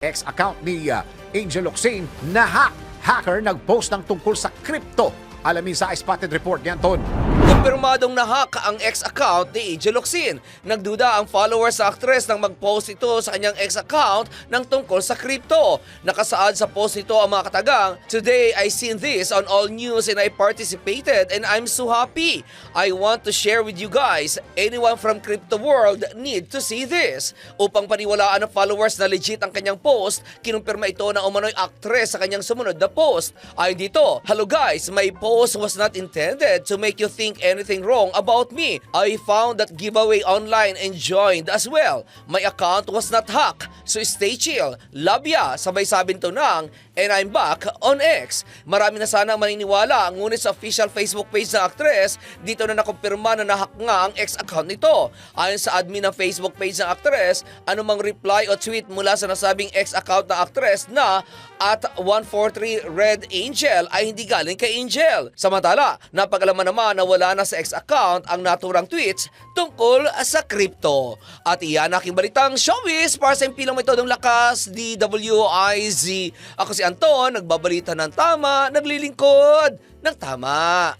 ex-account ni uh, Angel Oxin na hack. Hacker nag-post ng tungkol sa crypto. Alamin sa Spotted Report niyan, Ton. Kumpirmadong nahack ang ex-account ni Angel Locsin. Nagduda ang followers sa actress nang mag-post ito sa kanyang ex-account ng tungkol sa crypto. Nakasaad sa post nito ang mga katagang, Today I seen this on all news and I participated and I'm so happy. I want to share with you guys. Anyone from crypto world need to see this. Upang paniwalaan ng followers na legit ang kanyang post, kinumpirma ito ng umano'y actress sa kanyang sumunod na post. Ayon dito, Hello guys, my post was not intended to make you think anything wrong about me. I found that giveaway online and joined as well. My account was not hacked, so stay chill. Love ya, sabay sabi nito ng, and I'm back on X. Marami na sana maniniwala, ngunit sa official Facebook page ng actress, dito na nakumpirma na nahack nga ang X account nito. Ayon sa admin ng Facebook page ng actress, anumang reply o tweet mula sa nasabing X account ng actress na at 143 Red Angel ay hindi galing kay Angel. Samantala, napagalaman naman na wala na sa X account ang naturang tweets tungkol sa crypto. At iyan aking balitang showbiz para sa impilang metodong lakas DWIZ. Ako si Anton, nagbabalita ng tama, naglilingkod ng tama.